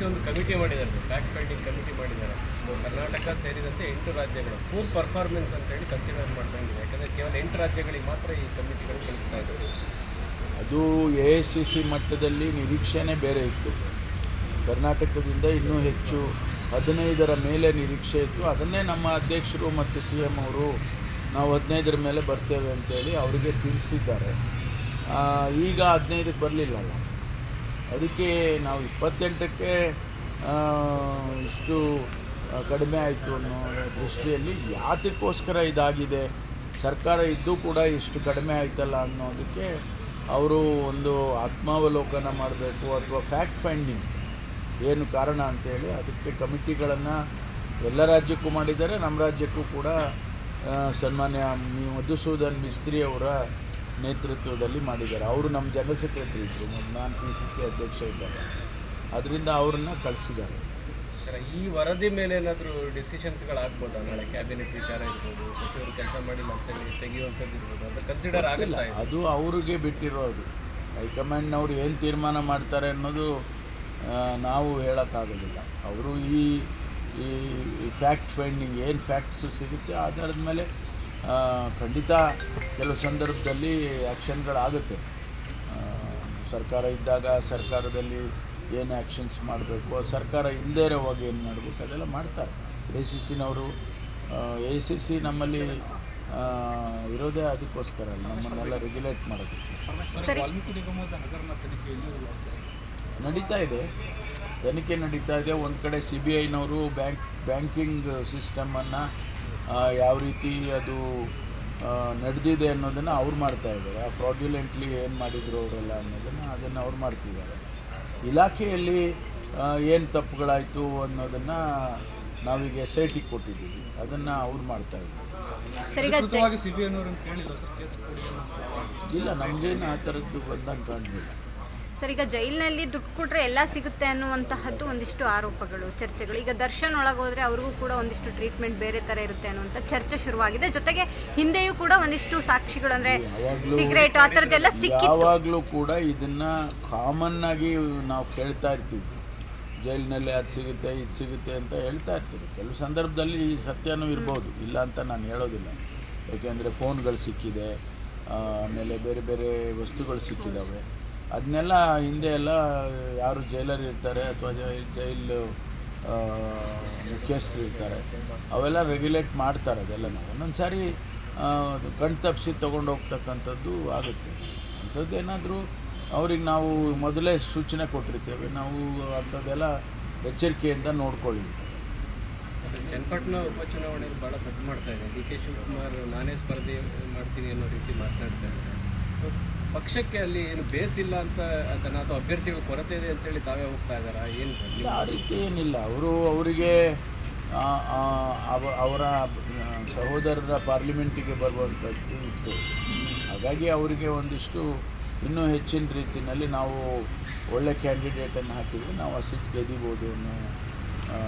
C ಒಂದು committee ಮಾಡಿದ್ದಾರೆ fact finding committee ಮಾಡಿದ್ದಾರೆ. ಕರ್ನಾಟಕ ಸೇರಿದಂತೆ ಎಂಟು ರಾಜ್ಯಗಳು. ಪೂರ್ ಪರ್ಫಾರ್ಮೆನ್ಸ್ ಅಂತ ಹೇಳಿ ಕನ್ಸಿಡರ್ ಮಾಡ್ತಾ ಯಾಕಂದರೆ ಕೇವಲ ಎಂಟು ರಾಜ್ಯಗಳಿಗೆ ಮಾತ್ರ ಈ ಕಮಿಟಿಗಳು ಕಳಿಸ್ತಾ ಇದ್ದಾರೆ. ಅದು ಎ ಐ ಸಿ ಸಿ ಮಟ್ಟದಲ್ಲಿ ನಿರೀಕ್ಷೆನೇ ಬೇರೆ ಇತ್ತು. ಕರ್ನಾಟಕದಿಂದ ಇನ್ನೂ ಹೆಚ್ಚು ಹದಿನೈದರ ಮೇಲೆ ನಿರೀಕ್ಷೆ ಇತ್ತು. ಅದನ್ನೇ ನಮ್ಮ ಅಧ್ಯಕ್ಷರು ಮತ್ತು ಸಿ ಎಂ ಅವರು ನಾವು ಹದಿನೈದರ ಮೇಲೆ ಬರ್ತೇವೆ ಅಂತೇಳಿ ಅವರಿಗೆ ತಿಳಿಸಿದ್ದಾರೆ. ಈಗ ಹದಿನೈದಕ್ಕೆ ಬರಲಿಲ್ಲಲ್ಲ ಅದಕ್ಕೆ ನಾವು ಇಪ್ಪತ್ತೆಂಟಕ್ಕೆ ಇಷ್ಟು ಕಡಿಮೆ ಆಯಿತು ಅನ್ನೋ ದೃಷ್ಟಿಯಲ್ಲಿ ಯಾತಕ್ಕೋಸ್ಕರ ಇದಾಗಿದೆ? ಸರ್ಕಾರ ಇದ್ದೂ ಕೂಡ ಇಷ್ಟು ಕಡಿಮೆ ಆಯ್ತಲ್ಲ ಅನ್ನೋದಕ್ಕೆ ಅವರು ಒಂದು ಆತ್ಮಾವಲೋಕನ ಮಾಡಬೇಕು ಅಥವಾ ಫ್ಯಾಕ್ಟ್ ಫೈಂಡಿಂಗ್ ಏನು ಕಾರಣ ಅಂತೇಳಿ ಅದಕ್ಕೆ ಕಮಿಟಿಗಳನ್ನು ಎಲ್ಲ ರಾಜ್ಯಕ್ಕೂ ಮಾಡಿದ್ದಾರೆ. ನಮ್ಮ ರಾಜ್ಯಕ್ಕೂ ಕೂಡ ಸನ್ಮಾನ್ಯ ಮಧುಸೂದನ್ ಮಿಸ್ತ್ರಿ ಅವರ ನೇತೃತ್ವದಲ್ಲಿ ಮಾಡಿದ್ದಾರೆ. ಅವರು ನಮ್ಮ ಜನರಲ್ ಸೆಕ್ರೆಟರಿ ಇದ್ದರು ನಾನು ಪಿ ಸಿ ಸಿ ಅಧ್ಯಕ್ಷ ಇದ್ದಾರೆ. ಅದರಿಂದ ಅವ್ರನ್ನ ಕಳಿಸಿದ್ದಾರೆ. ಈ ವರದಿ ಮೇಲೆ ಏನಾದರೂ ಡಿಸಿಷನ್ಸ್ಗಳಾಗ್ಬೋದಾ ನಾಳೆ ಕ್ಯಾಬಿನೆಟ್ ವಿಚಾರ ಇರ್ಬೋದು ಸಚಿವರು ಕೆಲಸ ಮಾಡಿಲ್ಲ ಅಂತೇಳಿ ತೆಗೆಯುವಂಥದ್ದು ಇರ್ಬೋದು ಅದು ಕನ್ಸಿಡರ್ ಆಗಿಲ್ಲ ಅದು ಅವರಿಗೆ ಬಿಟ್ಟಿರೋದು. ಹೈಕಮಾಂಡ್ನವರು ಏನು ತೀರ್ಮಾನ ಮಾಡ್ತಾರೆ ಅನ್ನೋದು ನಾವು ಹೇಳೋಕ್ಕಾಗೋದಿಲ್ಲ. ಅವರು ಈ ಈ ಫ್ಯಾಕ್ಟ್ ಫೈಂಡಿಂಗ್ ಏನು ಫ್ಯಾಕ್ಟ್ಸು ಸಿಗುತ್ತೆ ಆಧಾರದ ಮೇಲೆ ಖಂಡಿತ ಕೆಲವು ಸಂದರ್ಭದಲ್ಲಿ ಆ್ಯಕ್ಷನ್ಗಳಾಗುತ್ತೆ. ಸರ್ಕಾರ ಇದ್ದಾಗ ಸರ್ಕಾರದಲ್ಲಿ ಏನು ಆ್ಯಕ್ಷನ್ಸ್ ಮಾಡಬೇಕು ಸರ್ಕಾರ ಇಲ್ಲದೇ ಇರೋವಾಗ ಏನು ಮಾಡಬೇಕು ಅದೆಲ್ಲ ಮಾಡ್ತಾರೆ. ಎ ಸಿ ಸಿನವರು ಎ ಸಿ ಸಿ ನಮ್ಮಲ್ಲಿ ಇರೋದೇ ಅದಕ್ಕೋಸ್ಕರ ನಮ್ಮನ್ನೆಲ್ಲ ರೆಗ್ಯುಲೇಟ್ ಮಾಡೋದಕ್ಕೆ. ನಡೀತಾ ಇದೆ. ತನಿಖೆ ನಡೀತಾ ಇದೆ. ಒಂದು ಕಡೆ ಸಿ ಬಿ ಐನವರು ಬ್ಯಾಂಕ್ ಬ್ಯಾಂಕಿಂಗ್ ಸಿಸ್ಟಮನ್ನು ಯಾವ ರೀತಿ ಅದು ನಡೆದಿದೆ ಅನ್ನೋದನ್ನು ಅವ್ರು ಮಾಡ್ತಾ ಇದ್ದಾರೆ. ಫ್ರಾಡ್ಯುಲೆಂಟ್ಲಿ ಏನು ಮಾಡಿದ್ರು ಅವರೆಲ್ಲ ಅನ್ನೋದನ್ನು ಅದನ್ನು ಅವ್ರು ಮಾಡ್ತಿದ್ದಾರೆ. ಇಲಾಖೆಯಲ್ಲಿ ಏನು ತಪ್ಪುಗಳಾಯಿತು ಅನ್ನೋದನ್ನು ನಾವೀಗ ಎಸ್ ಐ ಟಿ ಕೊಟ್ಟಿದ್ದೀವಿ. ಅದನ್ನು ಅವ್ರು ಮಾಡ್ತಾ ಇದ್ದಾರೆ. ಸರ್ ಈಗ ಜೈ ಇಲ್ಲ ನಮಗೇನು ಆ ಥರದ್ದು ಬಂದಂಗೆ ಕಾಣಲಿಲ್ಲ. ಸರ್ ಈಗ ಜೈಲಿನಲ್ಲಿ ದುಡ್ಡು ಕೊಟ್ಟರೆ ಎಲ್ಲ ಸಿಗುತ್ತೆ ಅನ್ನುವಂತಹದ್ದು ಒಂದಿಷ್ಟು ಆರೋಪಗಳು ಚರ್ಚೆಗಳು. ಈಗ ದರ್ಶನ್ ಒಳಗೋದ್ರೆ ಅವ್ರಿಗೂ ಕೂಡ ಒಂದಿಷ್ಟು ಟ್ರೀಟ್ಮೆಂಟ್ ಬೇರೆ ಥರ ಇರುತ್ತೆ ಅನ್ನುವಂಥ ಚರ್ಚೆ ಶುರುವಾಗಿದೆ. ಜೊತೆಗೆ ಹಿಂದೆಯೂ ಕೂಡ ಒಂದಿಷ್ಟು ಸಾಕ್ಷಿಗಳು ಅಂದರೆ ಸಿಗರೇಟ್ ಆ ಥರದ್ದೆಲ್ಲ ಸಿಕ್ಕಿತ್ತು. ಯಾವಾಗಲೂ ಕೂಡ ಇದನ್ನು ಆಗಿ ನಾವು ಕೇಳ್ತಾ ಇರ್ತೀವಿ. ಜೈಲಿನಲ್ಲಿ ಅದು ಸಿಗುತ್ತೆ ಇದು ಸಿಗುತ್ತೆ ಅಂತ ಹೇಳ್ತಾ ಇರ್ತೀವಿ. ಕೆಲವು ಸಂದರ್ಭದಲ್ಲಿ ಸತ್ಯನೂ ಇರ್ಬೋದು. ಇಲ್ಲ ಅಂತ ನಾನು ಹೇಳೋದಿಲ್ಲ. ಯಾಕೆಂದರೆ ಫೋನ್ಗಳು ಸಿಕ್ಕಿದೆ ಆಮೇಲೆ ಬೇರೆ ಬೇರೆ ವಸ್ತುಗಳು ಸಿಕ್ಕಿದ್ದಾವೆ ಅದನ್ನೆಲ್ಲ ಹಿಂದೆ ಎಲ್ಲ ಯಾರು ಜೈಲರ್ ಇರ್ತಾರೆ ಅಥವಾ ಜೈಲು ಮುಖ್ಯಸ್ಥರು ಇರ್ತಾರೆ, ಅವೆಲ್ಲ ರೆಗ್ಯುಲೇಟ್ ಮಾಡ್ತಾರೆ ಅದೆಲ್ಲ ನಾವು. ಒಂದೊಂದು ಸಾರಿ ಕಣ್ ತಪ್ಪಿಸಿ ತೊಗೊಂಡು ಹೋಗ್ತಕ್ಕಂಥದ್ದು ಆಗುತ್ತೆ. ಅಂಥದ್ದೇನಾದರೂ ಅವ್ರಿಗೆ ನಾವು ಮೊದಲೇ ಸೂಚನೆ ಕೊಟ್ಟಿರ್ತೇವೆ. ನಾವು ಅಂಥದ್ದೆಲ್ಲ ಎಚ್ಚರಿಕೆಯಿಂದ ನೋಡ್ಕೊಳ್ಳಿ. ಚನ್ನಪಟ್ಟಣ ಉಪಚುನಾವಣೆಯಲ್ಲಿ ಭಾಳ ಸದ್ದು ಮಾಡ್ತಾ ಇದೆ. ಡಿ ಕೆ ಶಿವಕುಮಾರ್ ನಾನೇ ಸ್ಪರ್ಧೆ ಮಾಡ್ತೀನಿ ಅನ್ನೋ ರೀತಿ ಮಾತನಾಡ್ತಾ ಇದ್ದಾರೆ. ಪಕ್ಷಕ್ಕೆ ಅಲ್ಲಿ ಏನು ಬೇಸ್ ಇಲ್ಲ ಅಂತ ಅದನ್ನ ಅಥವಾ ಅಭ್ಯರ್ಥಿಗಳ ಕೊರತೆ ಇದೆ ಅಂತೇಳಿ ತಾವೇ ಹೋಗ್ತಾ ಇದ್ದಾರಾ? ಏನು ಸರ್ ಇಲ್ಲ ಆ ರೀತಿ ಏನಿಲ್ಲ. ಅವರು ಅವರಿಗೆ ಅವರ ಸಹೋದರರ ಪಾರ್ಲಿಮೆಂಟಿಗೆ ಬರುವಂಥದ್ದು ಇತ್ತು. ಹಾಗಾಗಿ ಅವರಿಗೆ ಒಂದಿಷ್ಟು ಇನ್ನೂ ಹೆಚ್ಚಿನ ರೀತಿಯಲ್ಲಿ ನಾವು ಒಳ್ಳೆ ಕ್ಯಾಂಡಿಡೇಟನ್ನು ಹಾಕಿದರೆ ನಾವು ಆ ಸೀಟ್ ಗೆದಿಬೋದು ಅನ್ನೋ ಆ,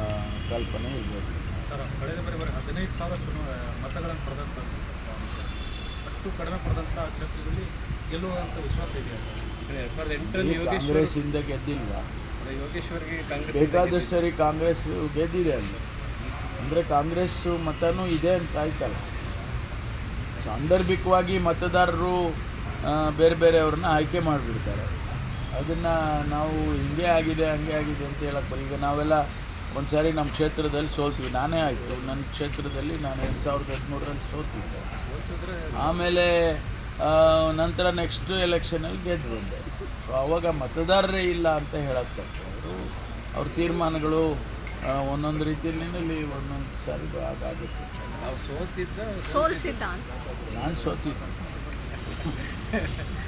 ಕಲ್ಪನೆ ಇರ್ಬೋದು ಸರ್ ಕಳೆದ ಬಾರಿ ಬರೀ ಹದಿನೈದು ಸಾವಿರ ಚುನಾವ ಮತಗಳನ್ನು ಪಡೆದಂಥ ಅಷ್ಟು ಕಡಿಮೆ ಪಡೆದಂಥ ಅಭ್ಯರ್ಥಿಗಳಲ್ಲಿ ಗೆಲ್ಲುವಂಥ ವಿಶ್ವಾಸ ಇದೆ ಅಂತ ಎರಡು ಸಾವಿರದ ಎಂಟರಲ್ಲಿ ಯೋಗೇಶ್ವರ್ ಕಾಂಗ್ರೆಸ್ಸಿಂದ ಗೆದ್ದಿಲ್ವಾ? ಯೋಗೇಶ್ವರ್ಗೆ ಕಾಂಗ್ರೆಸ್ ಬೇಕಾದಷ್ಟು ಸರಿ ಕಾಂಗ್ರೆಸ್ ಗೆದ್ದಿದೆ ಅಲ್ಲಿ. ಅಂದರೆ ಕಾಂಗ್ರೆಸ್ ಮತನೂ ಇದೆ ಅಂತ ಆಯ್ತಲ್ಲ. ಸಾಂದರ್ಭಿಕವಾಗಿ ಮತದಾರರು ಆ, ಬೇರೆ ಬೇರೆಯವ್ರನ್ನ ಆಯ್ಕೆ ಮಾಡಿಬಿಡ್ತಾರೆ. ಅದನ್ನು ನಾವು ಹಿಂಗೆ ಆಗಿದೆ ಹಂಗೆ ಆಗಿದೆ ಅಂತ ಹೇಳಕ್ಕೆ ಈಗ ನಾವೆಲ್ಲ ಒಂದು ಸಾರಿ ನಮ್ಮ ಕ್ಷೇತ್ರದಲ್ಲಿ ಸೋಲ್ತೀವಿ. ನಾನೇ ಆಯ್ತು. ನನ್ನ ಕ್ಷೇತ್ರದಲ್ಲಿ ನಾನು ಎರಡು ಸಾವಿರದ ಹದಿಮೂರರಲ್ಲಿ ಸೋತಿದ್ದೆ ಹೋಲಿಸಿದ್ರೆ ಆಮೇಲೆ ನಂತರ ನೆಕ್ಸ್ಟ್ ಎಲೆಕ್ಷನಲ್ಲಿ ಗೆದ್ದು ಬಂದೆ ಸೊ ಅವಾಗ ಮತದಾರರೇ ಇಲ್ಲ ಅಂತ ಹೇಳಕ್ಕೆ ಅವರು ಅವ್ರ ತೀರ್ಮಾನಗಳು ಒಂದೊಂದು ರೀತಿಯಲ್ಲಿ ಒಂದೊಂದು ಸಾರಿ ಆಗುತ್ತೆ ನಾವು ಸೋತಿದ್ದ ಸೋಲ್ಸಿದ್ದ ನಾನು ಸೋತಿದ್ದೆ.